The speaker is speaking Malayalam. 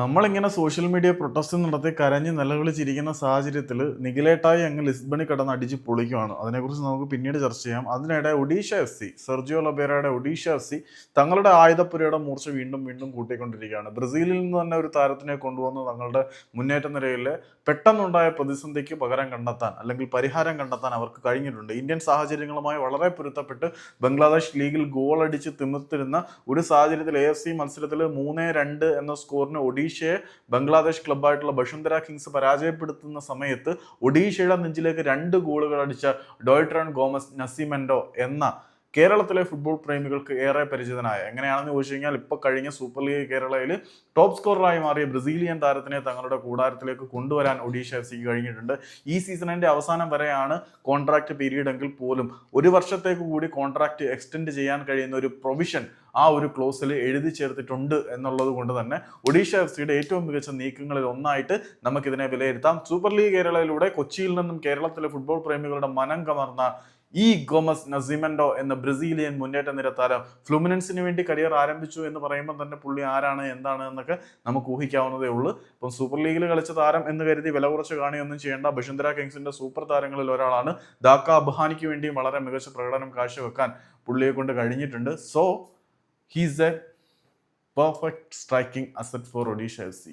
നമ്മളിങ്ങനെ സോഷ്യൽ മീഡിയ പ്രൊട്ടസ്റ്റ് നടത്തി കരഞ്ഞ് നിലവിളിച്ചിരിക്കുന്ന സാഹചര്യത്തിൽ നിഖിലേട്ടായി അങ്ങ് ലിസ്ബണിൽ കടന്ന് അടിച്ച് പൊളിക്കുകയാണ് അതിനെക്കുറിച്ച് നമുക്ക് പിന്നീട് ചർച്ച ചെയ്യാം. അതിനിടെ ഒഡീഷ എഫ് സി സെർജിയോ ലബേരയുടെ ഒഡീഷ എഫ് സി തങ്ങളുടെ ആയുധപ്പുരയുടെ മൂർച്ച വീണ്ടും വീണ്ടും കൂട്ടിക്കൊണ്ടിരിക്കുകയാണ്. ബ്രസീലിൽ നിന്ന് തന്നെ ഒരു താരത്തിനെ കൊണ്ടുവന്ന് തങ്ങളുടെ മുന്നേറ്റ നിരയിൽ പെട്ടെന്നുണ്ടായ പ്രതിസന്ധിക്ക് പകരം കണ്ടെത്താൻ അല്ലെങ്കിൽ പരിഹാരം കണ്ടെത്താൻ അവർക്ക് കഴിഞ്ഞിട്ടുണ്ട്. ഇന്ത്യൻ സാഹചര്യങ്ങളുമായി വളരെ പൊരുത്തപ്പെട്ട് ബംഗ്ലാദേശ് ലീഗിൽ ഗോൾ അടിച്ച് തിമിർത്തിരുന്ന ഒരു സാഹചര്യത്തിൽ എ എഫ് സി മത്സരത്തിൽ മൂന്ന് രണ്ട് എന്ന സ്കോറിന് ഒഡീഷയെ ബംഗ്ലാദേശ് ക്ലബ്ബായിട്ടുള്ള ബഷുന്ധര കിങ്സ് പരാജയപ്പെടുത്തുന്ന സമയത്ത് ഒഡീഷയുടെ നെഞ്ചിലേക്ക് രണ്ട് ഗോളുകൾ അടിച്ച ഡോയിട്രൺ ഗോമസ് നസിമെൻഡോ എന്ന കേരളത്തിലെ ഫുട്ബോൾ പ്രേമികൾക്ക് ഏറെ പരിചിതനായ എങ്ങനെയാണെന്ന് ചോദിച്ചു കഴിഞ്ഞാൽ ഇപ്പോൾ കഴിഞ്ഞ സൂപ്പർ ലീഗ് കേരളയിൽ ടോപ്പ് സ്കോററായി മാറിയ ബ്രസീലിയൻ താരത്തിനെ തങ്ങളുടെ കൂടാരത്തിലേക്ക് കൊണ്ടുവരാൻ ഒഡീഷ എഫ് സിക്ക് കഴിഞ്ഞിട്ടുണ്ട്. ഈ സീസണിന്റെ അവസാനം വരെയാണ് കോൺട്രാക്ട് പീരീഡ് എങ്കിൽ പോലും ഒരു വർഷത്തേക്ക് കൂടി കോൺട്രാക്ട് എക്സ്റ്റെൻഡ് ചെയ്യാൻ കഴിയുന്ന ഒരു പ്രൊവിഷൻ ആ ഒരു ക്ലോസിൽ എഴുതി ചേർത്തിട്ടുണ്ട് എന്നുള്ളത് കൊണ്ട് തന്നെ ഒഡീഷ എഫ് സിയുടെ ഏറ്റവും മികച്ച നീക്കങ്ങളിൽ ഒന്നായിട്ട് നമുക്കിതിനെ വിലയിരുത്താം. സൂപ്പർ ലീഗ് കേരളയിലൂടെ കൊച്ചിയിൽ നിന്നും കേരളത്തിലെ ഫുട്ബോൾ പ്രേമികളുടെ മനം കമർന്ന ഈ ഗോമസ് നസിമെൻഡോ എന്ന ബ്രസീലിയൻ മുന്നേറ്റ നിര താരം ഫ്ലുമിനൻസിന് വേണ്ടി കരിയർ ആരംഭിച്ചു എന്ന് പറയുമ്പോൾ തന്നെ പുള്ളി ആരാണ് എന്താണ് എന്നൊക്കെ നമുക്ക് ഊഹിക്കാവുന്നതേ ഉള്ളൂ. അപ്പം സൂപ്പർ ലീഗിൽ കളിച്ച താരം എന്ന് കരുതി വില കുറച്ച് കാണുകയൊന്നും ചെയ്യേണ്ട ബഷുന്ധര കിങ്സിന്റെ സൂപ്പർ താരങ്ങളിൽ ഒരാളാണ്. ധാക്ക അബ്ഹാനിക്ക് വേണ്ടിയും വളരെ മികച്ച പ്രകടനം കാഴ്ചവെക്കാൻ പുള്ളിയെ കൊണ്ട് കഴിഞ്ഞിട്ടുണ്ട്. So he's a perfect striking asset for Odisha F C